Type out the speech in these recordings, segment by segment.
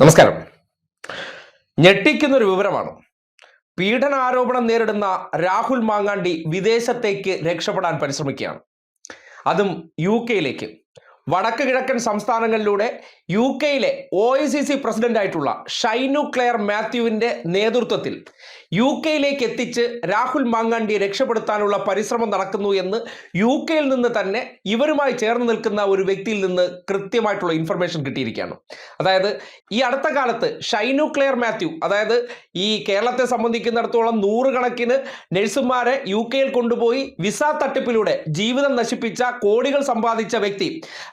നമസ്കാരം. ഞെട്ടിക്കുന്ന ഒരു വിവരമാണ്. പീഡനാരോപണം നേരിടുന്ന രാഹുൽ മാങ്ങാണ്ടി വിദേശത്തേക്ക് രക്ഷപ്പെടാൻ പരിശ്രമിക്കുകയാണ്. അതും യു കെയിലേക്ക് വടക്ക് കിഴക്കൻ സംസ്ഥാനങ്ങളിലൂടെ യു കെയിലെ ഒ ഐ സി സി പ്രസിഡന്റായിട്ടുള്ള ഷൈനു ക്ലെയർ മാത്യുവിന്റെ നേതൃത്വത്തിൽ യു കെയിലേക്ക് എത്തിച്ച് രാഹുൽ മാങ്ങാണ്ടിയെ രക്ഷപ്പെടുത്താനുള്ള പരിശ്രമം നടക്കുന്നു എന്ന് യു കെയിൽ നിന്ന് തന്നെ ഇവരുമായി ചേർന്ന് നിൽക്കുന്ന ഒരു വ്യക്തിയിൽ നിന്ന് കൃത്യമായിട്ടുള്ള ഇൻഫർമേഷൻ കിട്ടിയിരിക്കുകയാണ്. അതായത് ഈ അടുത്ത കാലത്ത് ഷൈനു ക്ലെയർ മാത്യു അതായത് ഈ കേരളത്തെ സംബന്ധിക്കുന്നിടത്തോളം നൂറുകണക്കിന് നഴ്സുമാരെ യു കെയിൽ കൊണ്ടുപോയി വിസ തട്ടിപ്പിലൂടെ ജീവിതം നശിപ്പിച്ച കോടികൾ സമ്പാദിച്ച വ്യക്തി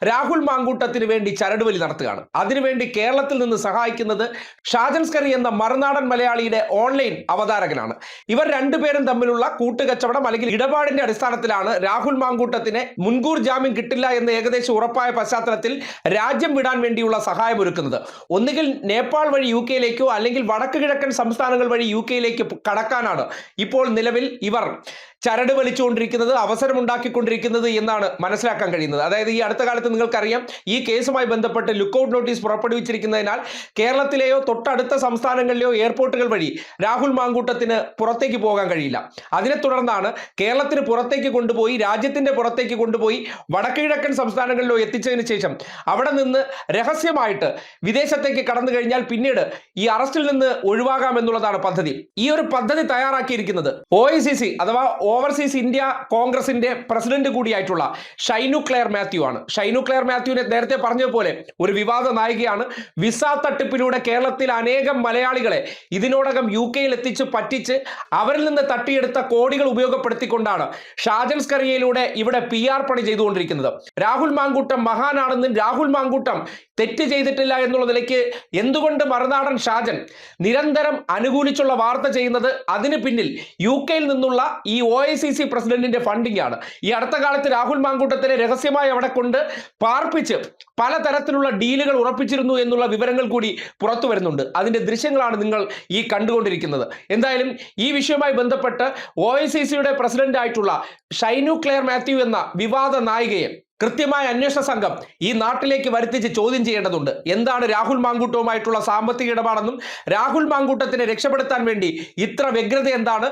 രാഹുൽ മാങ്കൂട്ടത്തിന് വേണ്ടി ചരടുവലി നടത്തുകയാണ്. അതിനുവേണ്ടി കേരളത്തിൽ നിന്ന് സഹായിക്കുന്നത് ഷാജൻസ്കറി എന്ന മറുനാടൻ മലയാളിയുടെ ഓൺലൈൻ അവതാരകനാണ്. ഇവർ രണ്ടുപേരും തമ്മിലുള്ള കൂട്ടുകച്ചവടം അല്ലെങ്കിൽ ഇടപാടിന്റെ അടിസ്ഥാനത്തിലാണ് രാഹുൽ മാങ്കൂട്ടത്തിന് മുൻകൂർ ജാമ്യം കിട്ടില്ല എന്ന് ഏകദേശം ഉറപ്പായ പശ്ചാത്തലത്തിൽ രാജ്യം വിടാൻ വേണ്ടിയുള്ള സഹായം ഒരുക്കുന്നത്. ഒന്നുകിൽ നേപ്പാൾ വഴി യു കെയിലേക്കോ അല്ലെങ്കിൽ വടക്ക് കിഴക്കൻ സംസ്ഥാനങ്ങൾ വഴി യു കെയിലേക്ക് കടക്കാനാണ് ഇപ്പോൾ നിലവിൽ ഇവർ ചരട് വലിച്ചുകൊണ്ടിരിക്കുന്നത് അവസരമുണ്ടാക്കിക്കൊണ്ടിരിക്കുന്നത് എന്നാണ് മനസ്സിലാക്കാൻ കഴിയുന്നത്. അതായത് ഈ അടുത്ത കാലത്ത് നിങ്ങൾക്കറിയാം. ഈ കേസുമായി ബന്ധപ്പെട്ട് ലുക്കൌട്ട് നോട്ടീസ് പുറപ്പെടുവിച്ചിരിക്കുന്നതിനാൽ കേരളത്തിലെയോ തൊട്ടടുത്ത സംസ്ഥാനങ്ങളിലെയോ എയർപോർട്ടുകൾ വഴി രാഹുൽ മാങ്കൂട്ടത്തിന് പുറത്തേക്ക് പോകാൻ കഴിയില്ല. അതിനെ തുടർന്നാണ് കേരളത്തിന് പുറത്തേക്ക് കൊണ്ടുപോയി രാജ്യത്തിന്റെ പുറത്തേക്ക് കൊണ്ടുപോയി വടക്കുകിഴക്കൻ സംസ്ഥാനങ്ങളിലോ എത്തിച്ചതിന് ശേഷം അവിടെ നിന്ന് രഹസ്യമായിട്ട് വിദേശത്തേക്ക് കടന്നു കഴിഞ്ഞാൽ പിന്നീട് ഈ അറസ്റ്റിൽ നിന്ന് ഒഴിവാകാം എന്നുള്ളതാണ് പദ്ധതി. ഈ ഒരു പദ്ധതി തയ്യാറാക്കിയിരിക്കുന്നത് ഒ അഥവാ ഓവർസീസ് ഇന്ത്യ കോൺഗ്രസിന്റെ പ്രസിഡന്റ് കൂടിയായിട്ടുള്ള ഷൈനു ക്ലെയർ മാത്യു ആണ്. ഷൈനു ക്ലെയർ മാത്യുവിനെ നേരത്തെ പറഞ്ഞതുപോലെ ഒരു വിവാദ നായികയാണ്. വിസ തട്ടിപ്പിലൂടെ കേരളത്തിൽ അനേകം മലയാളികളെ ഇതിനോടകം യു കെയിൽ എത്തിച്ച് പറ്റിച്ച് അവരിൽ നിന്ന് തട്ടിയെടുത്ത കോടികൾ ഉപയോഗപ്പെടുത്തിക്കൊണ്ടാണ് ഷാജൻ സ്കറിയയിലൂടെ ഇവിടെ പി ആർ പണി ചെയ്തുകൊണ്ടിരിക്കുന്നത്. രാഹുൽ മാങ്കൂട്ടം മഹാനാണെന്നും രാഹുൽ മാങ്കൂട്ടം തെറ്റ് ചെയ്തിട്ടില്ല എന്നുള്ള നിലയ്ക്ക് എന്തുകൊണ്ട് മറുനാടൻ ഷാജൻ നിരന്തരം അനുകൂലിച്ചുള്ള വാർത്ത ചെയ്യുന്നത് അതിന് പിന്നിൽ യു കെയിൽ നിന്നുള്ള ഈ ഒ ഐ സി സി പ്രസിഡന്റിന്റെ ഫണ്ടിംഗ് ആണ്. ഈ അടുത്ത കാലത്ത് രാഹുൽ മാങ്കൂട്ടത്തിനെ രഹസ്യമായി അവിടെ കൊണ്ട് പാർപ്പിച്ച് പലതരത്തിലുള്ള ഡീലുകൾ ഉറപ്പിച്ചിരുന്നു എന്നുള്ള വിവരങ്ങൾ കൂടി പുറത്തു വരുന്നുണ്ട്. അതിന്റെ ദൃശ്യങ്ങളാണ് നിങ്ങൾ ഈ കണ്ടുകൊണ്ടിരിക്കുന്നത്. എന്തായാലും ഈ വിഷയവുമായി ബന്ധപ്പെട്ട് ഒ ഐ സി സിയുടെ പ്രസിഡന്റ് ആയിട്ടുള്ള ഷൈനു ക്ലെയർ മാത്യു എന്ന വിവാദ നായികയെ കൃത്യമായ അന്വേഷണ സംഘം ഈ നാട്ടിലേക്ക് വരുത്തിച്ച് ചോദ്യം ചെയ്യേണ്ടതുണ്ട്. എന്താണ് രാഹുൽ മാങ്കൂട്ടവുമായിട്ടുള്ള സാമ്പത്തിക ഇടപാടെന്നും രാഹുൽ മാങ്കൂട്ടത്തിനെ രക്ഷപ്പെടുത്താൻ വേണ്ടി ഇത്ര വ്യഗ്രത എന്താണ്?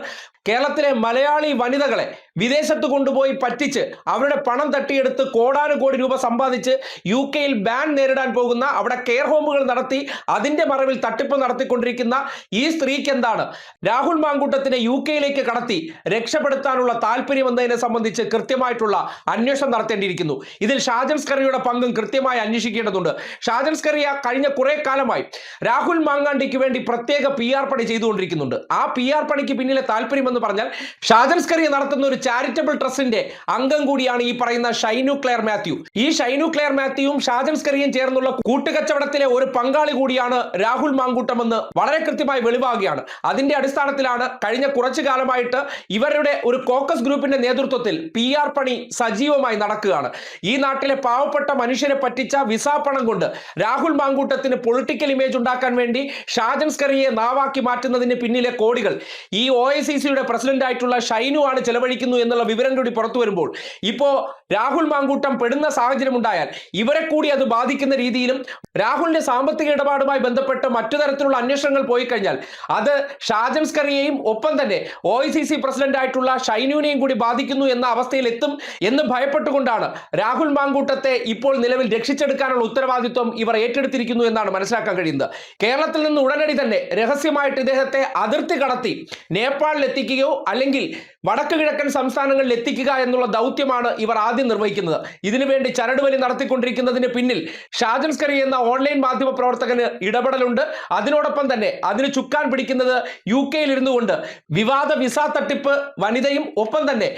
കേരളത്തിലെ മലയാളി വനിതകളെ വിദേശത്ത് കൊണ്ടുപോയി പറ്റിച്ച് അവരുടെ പണം തട്ടിയെടുത്ത് കോടാനുകോടി രൂപ സമ്പാദിച്ച് യു കെയിൽ ബാൻ നേരിടാൻ പോകുന്ന അവിടെ കെയർ ഹോമുകൾ നടത്തി അതിന്റെ മറവിൽ തട്ടിപ്പ് നടത്തിക്കൊണ്ടിരിക്കുന്ന ഈ സ്ത്രീക്ക് എന്താണ്? രാഹുൽ മാങ്കൂട്ടത്തിനെ യു കെയിലേക്ക് കടത്തി രക്ഷപ്പെടുത്താനുള്ള താല്പര്യം എന്നതിനെ സംബന്ധിച്ച് കൃത്യമായിട്ടുള്ള അന്വേഷണം നടത്തേണ്ടിയിരിക്കുന്നു. ഇതിൽ ഷാജൻ സ്കറിയുടെ പങ്കും കൃത്യമായി അന്വേഷിക്കേണ്ടതുണ്ട്. ഷാജൻ സ്കറിയ കഴിഞ്ഞ കുറെ കാലമായി രാഹുൽ മാങ്ങാണ്ടിക്ക് വേണ്ടി പ്രത്യേക പി ആർ പണി ചെയ്തുകൊണ്ടിരിക്കുന്നുണ്ട്. ആ പി ആർ പണിക്ക് പിന്നിലെ താല്പര്യം എന്ന് പറഞ്ഞാൽ ഷാജൻ സ്കറിയ നടത്തുന്ന ഒരു ചാരിറ്റബിൾ ട്രസ്റ്റിന്റെ അംഗം കൂടിയാണ് ഈ പറയുന്ന ഷൈനു ക്ലെയർ മാത്യു. ഈ ഷൈനു ക്ലെയർ മാത്യുവും ഷാജൻ സ്കറിയും ചേർന്നുള്ള കൂട്ടുകച്ചവടത്തിലെ ഒരു പങ്കാളി കൂടിയാണ് രാഹുൽ മാങ്കൂട്ടമെന്ന് വളരെ കൃത്യമായി വെളിവാകുകയാണ്. അതിന്റെ അടിസ്ഥാനത്തിലാണ് കഴിഞ്ഞ കുറച്ചു കാലമായിട്ട് ഇവരുടെ ഒരു കോക്കസ് ഗ്രൂപ്പിന്റെ നേതൃത്വത്തിൽ പി ആർ പണി സജീവമായി നടക്കുകയാണ്. ഈ നാട്ടിലെ പാവപ്പെട്ട മനുഷ്യനെ പറ്റിച്ച വിസ പണം കൊണ്ട് രാഹുൽ മാങ്കൂട്ടത്തിന് പൊളിറ്റിക്കൽ ഇമേജ് ഉണ്ടാക്കാൻ വേണ്ടി ഷാജൻ സ്കറിയെ നാവാക്കി മാറ്റുന്നതിന് പിന്നിലെ കോടികൾ. ഈ ഒ ഐ സി സിയുടെ പ്രസിഡന്റ് ആയിട്ടുള്ള ഷൈനു ആണ് ചെലവഴിക്കുന്നു എന്നുള്ള വിവരം കൂടി പുറത്തു വരുമ്പോൾ ഇപ്പോ രാഹുൽ മാങ്കൂട്ടം പെടുന്ന സാഹചര്യം ഉണ്ടായാൽ ഇവരെ കൂടി അത് ബാധിക്കുന്ന രീതിയിലും രാഹുലിന്റെ സാമ്പത്തിക ഇടപാടുമായി ബന്ധപ്പെട്ട് മറ്റു തരത്തിലുള്ള അന്വേഷണങ്ങൾ പോയി കഴിഞ്ഞാൽ അത് ഷാജൻ സ്കറിയെയും ഒപ്പം തന്നെ O I C C president ആയിട്ടുള്ള ഷൈനുവിനെയും കൂടി ബാധിക്കുന്നു എന്ന അവസ്ഥയിൽ എത്തും എന്ന് ഭയപ്പെട്ടുകൊണ്ടാണ് രാഹുൽ മാങ്കൂട്ടത്തെ ഇപ്പോൾ നിലവിൽ രക്ഷിച്ചെടുക്കാനുള്ള ഉത്തരവാദിത്വം ഇവർ ഏറ്റെടുത്തിരിക്കുന്നു എന്നാണ് മനസ്സിലാക്കാൻ കഴിയുന്നത്. കേരളത്തിൽ നിന്ന് ഉടനടി തന്നെ രഹസ്യമായിട്ട് ഇദ്ദേഹത്തെ അതിർത്തി കടത്തി നേപ്പാളിൽ എത്തിക്കുകയോ അല്ലെങ്കിൽ വടക്ക് കിഴക്കൻ സംസ്ഥാനങ്ങളിൽ എത്തിക്കുക എന്നുള്ള ദൗത്യമാണ് ഇവർ ആദ്യം നിർവഹിക്കുന്നത്. ഇതിനുവേണ്ടി ചരടുവലി നടത്തിക്കൊണ്ടിരിക്കുന്നതിന് പിന്നിൽ ഷാജൻ സ്കറി എന്ന ഓൺലൈൻ മാധ്യമ പ്രവർത്തകന് ഇടപെടലുണ്ട്. അതിനോടൊപ്പം തന്നെ അതിന് ചുക്കാൻ പിടിക്കുന്നത് യു കെയിൽ ഇരുന്നുകൊണ്ട് വിവാദ വിസ തട്ടിപ്പ് വനിതയും ഒപ്പം തന്നെ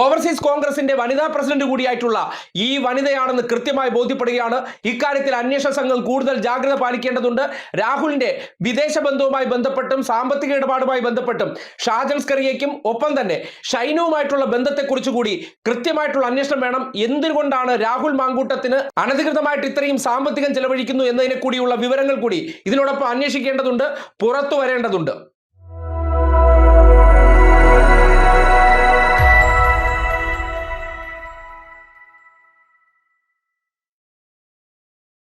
ഓവർസീസ് കോൺഗ്രസിന്റെ വനിതാ പ്രസിഡന്റ് കൂടിയായിട്ടുള്ള ഈ വനിതയാണെന്ന് കൃത്യമായി ബോധ്യപ്പെടുകയാണ്. ഇക്കാര്യത്തിൽ അന്വേഷണ സംഘം കൂടുതൽ ജാഗ്രത പാലിക്കേണ്ടതുണ്ട്. രാഹുലിന്റെ വിദേശ ബന്ധവുമായി ബന്ധപ്പെട്ടും സാമ്പത്തിക ഇടപാടുമായി ബന്ധപ്പെട്ടും ഷാജൻ സ്കറിയയ്ക്കും ഒപ്പം തന്നെ ഷൈനുവുമായിട്ടുള്ള ബന്ധത്തെക്കുറിച്ച് കൂടി കൃത്യമായിട്ടുള്ള അന്വേഷണം വേണം. എന്തുകൊണ്ടാണ് രാഹുൽ മാങ്കൂട്ടത്തിന് അനധികൃതമായിട്ട് ഇത്രയും സാമ്പത്തികം ചെലവഴിക്കുന്നു എന്നതിനെ കൂടിയുള്ള വിവരങ്ങൾ കൂടി ഇതിനോടൊപ്പം അന്വേഷിക്കേണ്ടതുണ്ട് പുറത്തു വരേണ്ടതുണ്ട്.